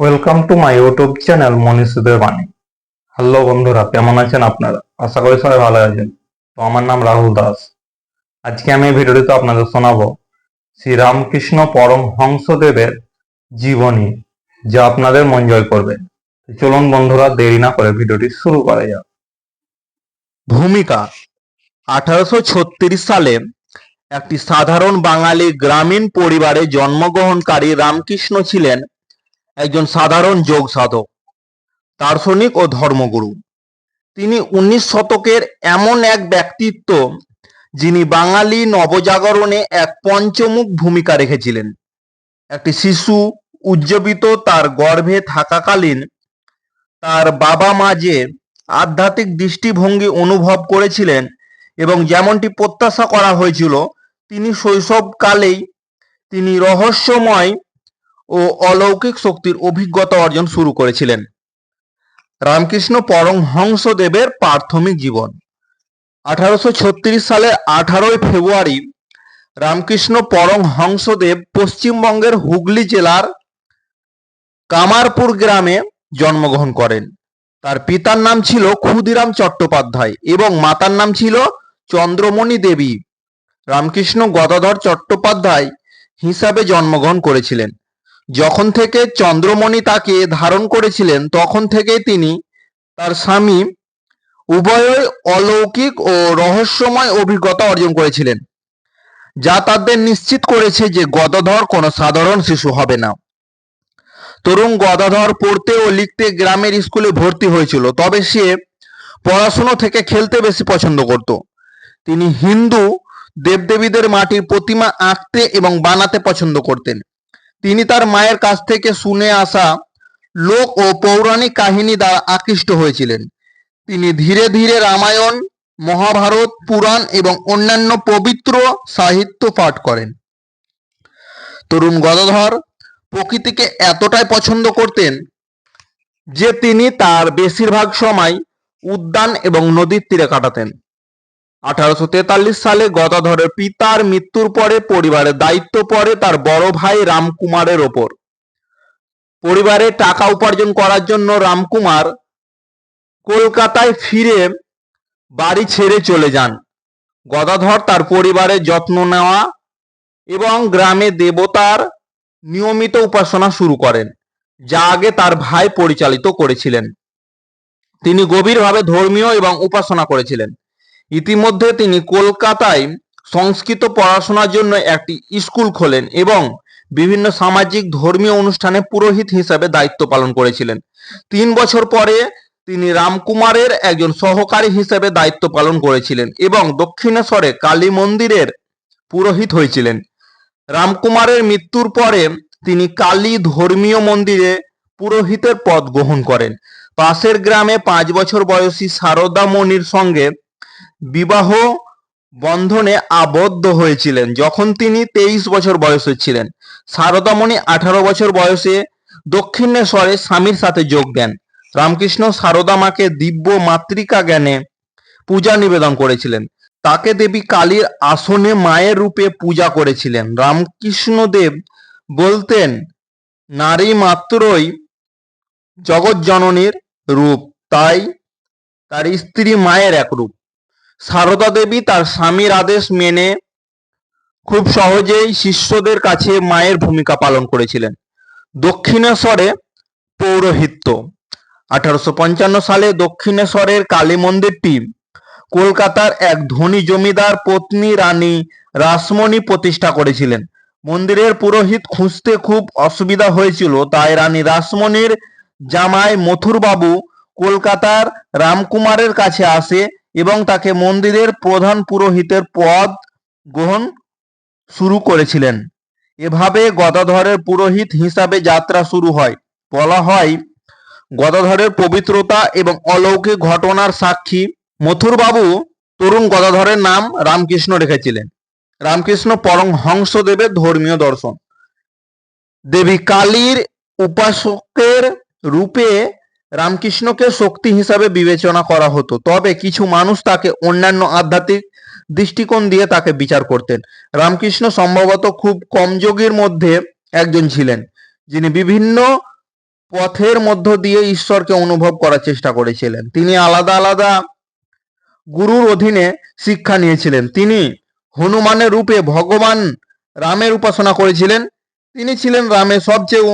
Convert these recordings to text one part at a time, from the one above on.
Welcome to my YouTube channel মনীষদের বাণী hello বন্ধুরা, কেমন আছেন আপনারা? আশা করি সবাই ভালো আছেন। তো আমার নাম রাহুল দাস। আজকে আমি এই ভিডিওটিতে আপনাদের শোনাবো শ্রী রামকৃষ্ণ পরমহংসদেবের জীবনী, যা আপনাদের মন জয় করবে। চলুন বন্ধুরা, দেরি না করে ভিডিওটি শুরু করা যাক। ভূমিকা, আঠারোশো ছত্রিশ সালে একটি সাধারণ বাঙালি গ্রামীণ পরিবারে জন্মগ্রহণকারী রামকৃষ্ণ ছিলেন একজন সাধারণ যোগ সাধক, দার্শনিক ও ধর্মগুরু। তিনি উনিশ শতকের এমন এক ব্যক্তিত্ব যিনি বাঙালি নবজাগরণে এক পঞ্চমুখ ভূমিকা রেখেছিলেন। একটি শিশু উজ্জীবিত তার গর্ভে থাকাকালীন তার বাবা মা যে আধ্যাত্মিক দৃষ্টিভঙ্গি অনুভব করেছিলেন এবং যেমনটি প্রত্যাশা করা হয়েছিল, তিনি শৈশবকালেই তিনি রহস্যময় ও অলৌকিক শক্তির অভিজ্ঞতা অর্জন শুরু করেছিলেন। রামকৃষ্ণ পরমহংসদেবের প্রাথমিক জীবন। আঠারোশো সালে আঠারোই ফেব্রুয়ারি রামকৃষ্ণ পরমহংসদেব পশ্চিমবঙ্গের হুগলি জেলার কামারপুর গ্রামে জন্মগ্রহণ করেন। তার পিতার নাম ছিল ক্ষুদিরাম চট্টোপাধ্যায় এবং মাতার নাম ছিল চন্দ্রমণি দেবী। রামকৃষ্ণ গদাধর চট্টোপাধ্যায় হিসাবে জন্মগ্রহণ করেছিলেন। যখন থেকে চন্দ্রমণি তাকে ধারণ করেছিলেন, তখন থেকে তিনি তার স্বামী উভয়ই অলৌকিক ও রহস্যময় অভিজ্ঞতা অর্জন করেছিলেন, যা তাদের নিশ্চিত করেছে যে গদাধর কোনো সাধারণ শিশু হবে না। তরুণ গদাধর পড়তে ও লিখতে গ্রামের স্কুলে ভর্তি হয়েছিল, তবে সে পড়াশুনো থেকে খেলতে বেশি পছন্দ করত। তিনি হিন্দু দেবদেবীদের মাটির প্রতিমা আঁকতে এবং বানাতে পছন্দ করতেন। তিনি তার মায়ের কাছ থেকে শুনে আসা লোক ও পৌরাণিক কাহিনী দ্বারা আকৃষ্ট হয়েছিলেন। তিনি ধীরে ধীরে রামায়ণ, মহাভারত, পুরাণ এবং অন্যান্য পবিত্র সাহিত্য পাঠ করেন। তরুণ গদাধর প্রকৃতিকে এতটাই পছন্দ করতেন যে তিনি তার বেশিরভাগ সময় উদ্যান এবং নদীর তীরে কাটাতেন। আঠারোশো তেতাল্লিশ সালে গদাধরের পিতার মৃত্যুর পরে পরিবারের দায়িত্ব পড়ে তার বড় ভাই রামকুমারের ওপর। পরিবারে টাকা উপার্জন করার জন্য রামকুমার কলকাতায় ফিরে বাড়ি ছেড়ে চলে যান। গদাধর তার পরিবারের যত্ন নেওয়া এবং গ্রামে দেবতার নিয়মিত উপাসনা শুরু করেন, যা আগে তার ভাই পরিচালিত করেছিলেন। তিনি গভীরভাবে ধর্মীয় এবং উপাসনা করেছিলেন। ইতিমধ্যে তিনি কলকাতায় সংস্কৃত পড়াশোনার জন্য একটি স্কুল খোলেন এবং বিভিন্ন সামাজিক ধর্মীয় অনুষ্ঠানে পুরোহিত হিসাবে দায়িত্ব পালন করেছিলেন। তিন বছর পরে তিনি রামকুমারের একজন সহকারী হিসেবে দায়িত্ব পালন করেছিলেন এবং দক্ষিণেশ্বরে কালী মন্দিরের পুরোহিত হয়েছিলেন। রামকুমারের মৃত্যুর পরে তিনি কালী ধর্মীয় মন্দিরে পুরোহিতের পদ গ্রহণ করেন। পাশের গ্রামে পাঁচ বছর বয়সী সারদা মণির সঙ্গে বিবাহ বন্ধনে আবদ্ধ হয়েছিলেন যখন তিনি তেইশ বছর বয়সে ছিলেন। সারদামণি আঠারো বছর বয়সে দক্ষিণেশ্বরে স্বামীর সাথে যোগ দেন। রামকৃষ্ণ সারদা মাকে দিব্য মাতৃকা জ্ঞানে পূজা নিবেদন করেছিলেন। তাকে দেবী কালীর আসনে মায়ের রূপে পূজা করেছিলেন। রামকৃষ্ণদেব বলতেন, নারী মাত্রই জগৎ জননীর রূপ, তাই তার স্ত্রী মায়ের এক রূপ। সারদা দেবী তার স্বামীর আদেশ মেনে খুব সহজেই শিষ্যদের কাছে মায়ের ভূমিকা পালন করেছিলেন। দক্ষিণেশ্বরে পৌরোহিত্য। আঠারোশো পঞ্চান্ন সালে দক্ষিণেশ্বরের কালী মন্দিরটি কলকাতার এক ধনী জমিদার পত্নী রানী রাসমণি প্রতিষ্ঠা করেছিলেন। মন্দিরের পুরোহিত খুঁজতে খুব অসুবিধা হয়েছিল, তাই রানী রাসমণির জামাই মথুরবাবু কলকাতার রামকুমারের কাছে আসে এবং তাকে মন্দিরের প্রধান পুরোহিতের পদ গ্রহণ শুরু করেছিলেন। এভাবে গদাধরের পুরোহিত হিসাবে যাত্রা শুরু হয়। বলা হয়, গদাধরের পবিত্রতা এবং অলৌকিক ঘটনার সাক্ষী মথুরবাবু তরুণ গদাধরের নাম রামকৃষ্ণ রেখেছিলেন। রামকৃষ্ণ পরমহংসদেবের ধর্মীয় দর্শন। দেবী কালীর উপাসকের রূপে রামকৃষ্ণকে শক্তি হিসাবে বিবেচনা করা হতো। তবে কিছু মানুষ তাকে অন্যান্য আধ্যাত্মিক দৃষ্টিকোণ দিয়ে তাকে বিচার করতেন। রামকৃষ্ণ সম্ভবত খুব কম যোগীর মধ্যে একজন ছিলেন, যিনি বিভিন্ন পথের মধ্য দিয়ে ঈশ্বরকে অনুভব করার চেষ্টা করেছিলেন। তিনি আলাদা আলাদা গুরুর অধীনে শিক্ষা নিয়েছিলেন। তিনি হনুমানের রূপে ভগবান রামের উপাসনা করেছিলেন। তিনি ছিলেন রামের সবচেয়ে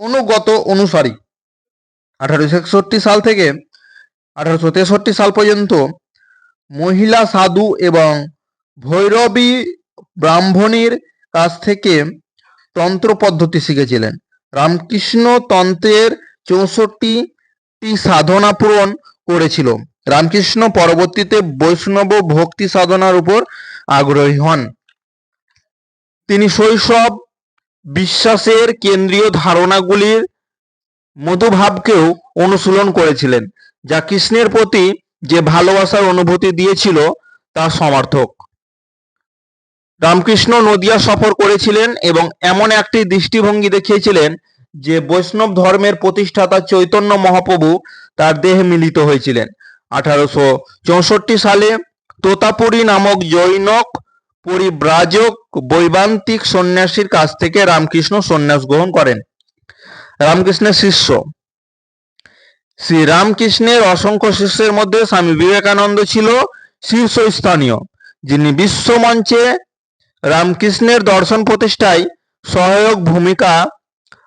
অনুগত অনুসারী। আঠারোশো একষট্টি সাল থেকে আঠারোশো তেষট্টি সাল পর্যন্ত মহিলা সাধু এবং ভৈরবী ব্রাহ্মণীর কাছ থেকে তন্ত্র পদ্ধতি শিখেছিলেন। রামকৃষ্ণ তন্ত্রের চৌষট্টিটি সাধনা পূরণ করেছিল। রামকৃষ্ণ পরবর্তীতে বৈষ্ণব ভক্তি সাধনার উপর আগ্রহী হন। তিনি শৈশব বিশ্বাসের কেন্দ্রীয় ধারণাগুলির মধুভাবকেও অনুশীলন করেছিলেন, যা কৃষ্ণের প্রতি যে ভালোবাসার অনুভূতি দিয়েছিল তার সমর্থক। রামকৃষ্ণ নদিয়া সফর করেছিলেন এবং এমন একটি দৃষ্টিভঙ্গি দেখিয়েছিলেন যে বৈষ্ণব ধর্মের প্রতিষ্ঠাতা চৈতন্য মহাপ্রভু তার দেহে মিলিত হয়েছিলেন। আঠারোশো চৌষট্টি সালে তোতাপুরী নামক জৈনক পরিব্রাজক বৈবান্তিক সন্ন্যাসীর কাছ থেকে রামকৃষ্ণ সন্ন্যাস গ্রহণ করেন। রামকৃষ্ণের শিষ্য। শ্রী রামকৃষ্ণের অসংখ্য শিষ্যের মধ্যে স্বামী বিবেকানন্দ ছিল শীর্ষস্থানীয়, যিনি বিশ্ব মঞ্চে রামকৃষ্ণের দর্শন প্রতিষ্ঠায় সহায়ক ভূমিকা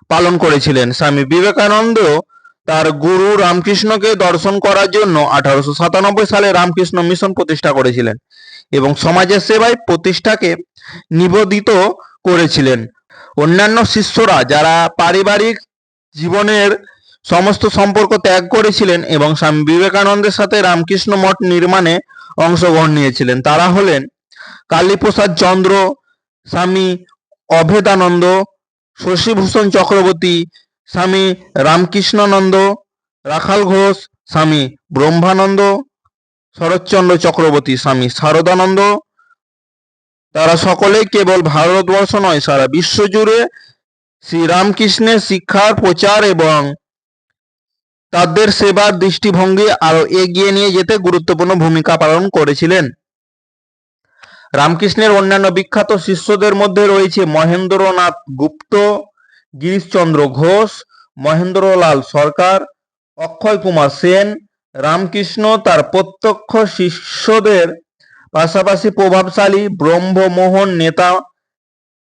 পালন করেছিলেন। স্বামী বিবেকানন্দ তার গুরু রামকৃষ্ণকে দর্শন করার জন্য আঠারোশো সাতানব্বই সালে রামকৃষ্ণ মিশন প্রতিষ্ঠা করেছিলেন এবং সমাজের সেবায় প্রতিষ্ঠাকে নিবেদিত করেছিলেন। অন্যান্য শিষ্যরা যারা পারিবারিক জীবনের সমস্ত সম্পর্ক ত্যাগ করেছিলেন এবং স্বামী বিবেকানন্দের সাথে রামকৃষ্ণ মঠ নির্মাণে অংশগ্রহণ নিয়েছিলেন। তারা হলেন কালীপ্রসাদ চন্দ্র, স্বামী অভেদানন্দ, শশীভূষণ চক্রবর্তী, স্বামী রামকৃষ্ণানন্দ, রাখাল ঘোষ, স্বামী ব্রহ্মানন্দ, শরৎচন্দ্র চক্রবর্তী, স্বামী শারদানন্দ। তারা সকলেই কেবল ভারতবর্ষ নয়, সারা বিশ্ব জুড়ে শ্রীরামকৃষ্ণের শিক্ষার প্রচার এবং তাদের সেবার দৃষ্টিভঙ্গি আরও এগিয়ে নিয়ে যেতে গুরুত্বপূর্ণ ভূমিকা পালন করেছিলেন। রামকৃষ্ণের অন্যান্য বিখ্যাত শিষ্যদের মধ্যে রয়েছে মহেন্দ্রনাথ গুপ্ত, গিরিশচন্দ্র ঘোষ, মহেন্দ্রলাল সরকার, অক্ষয় কুমার সেন, রামকৃষ্ণ তার প্রত্যক্ষ শিষ্যদের পাশাপাশি প্রভাবশালী ব্রহ্মমোহন নেতা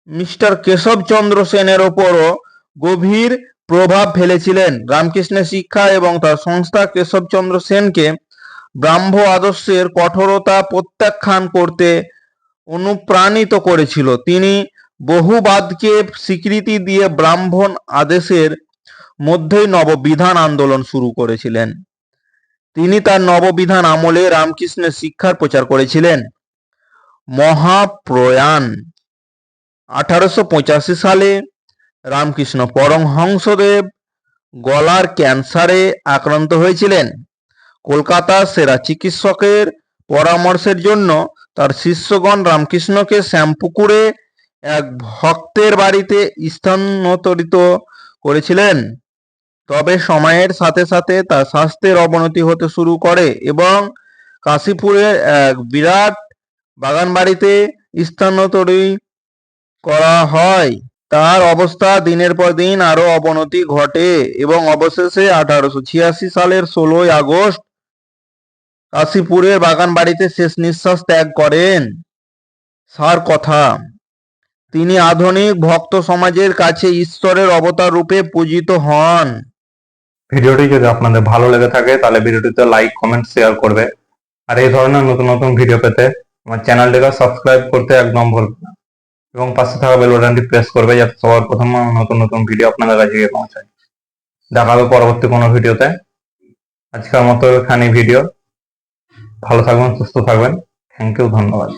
মিস্টার কেশবচন্দ্র সেনের ওপরও গভীর প্রভাব ফেলেছিলেন। রামকৃষ্ণের শিক্ষা এবং তার সংস্থা কেশবচন্দ্র সেনকে ব্রাহ্ম আদর্শের কঠোরতা প্রত্যাখ্যান করতে অনুপ্রাণিত করেছিল। তিনি বহুবাদকে স্বীকৃতি দিয়ে ব্রাহ্মণ আদেশের মধ্যেই নববিধান আন্দোলন শুরু করেছিলেন। তিনি তার নববিধান আমলে রামকৃষ্ণের শিক্ষার প্রচার করেছিলেন। মহাপ্রয়াণ আঠারোশো পঁচাশি সালে রামকৃষ্ণ পরমহংসদেব গলার ক্যান্সারে আক্রান্ত হয়েছিলেন। কলকাতার সেরা চিকিৎসকের পরামর্শের জন্য তার শিষ্যগণ রামকৃষ্ণকে শ্যামপুকুরে এক ভক্তের বাড়িতে স্থানান্তরিত করেছিলেন। তবে সময়ের সাথে সাথে তার স্বাস্থ্যের অবনতি হতে শুরু করে এবং কাশীপুরের এক বিরাট বাগান বাড়িতে স্থানান্তরিত করা হয়। তার অবস্থা দিনের পর দিন আরও অবনতি ঘটে এবং অবশেষে আঠারোশো ছিয়াশি সালের ষোলোই আগস্ট কাশীপুরের বাগান বাড়িতে শেষ নিঃশ্বাস ত্যাগ করেন। সার কথা, তিনি আধুনিক ভক্ত সমাজের কাছে ঈশ্বরের অবতার রূপে পূজিত হন। ভিডিওটি যদি আপনাদের ভালো লেগে থাকে, তাহলে ভিডিওটিতে লাইক কমেন্ট শেয়ার করবে। আর এই ধরনের নতুন নতুন ভিডিও পেতে আমার চ্যানেলটিকে সাবস্ক্রাইব করতে একদম ভুলবে না। এবং পাশে থাকা বেল বাটনটি প্রেস করবে যাতে সবার প্রথম নতুন নতুন ভিডিও আপনাদের কাছে গিয়ে পৌঁছায়। দেখা হবে পরবর্তী কোনো ভিডিওতে আজকের মতো এখানে ভিডিও ভালো থাকবেন, সুস্থ থাকবেন। থ্যাংক ইউ ধন্যবাদ।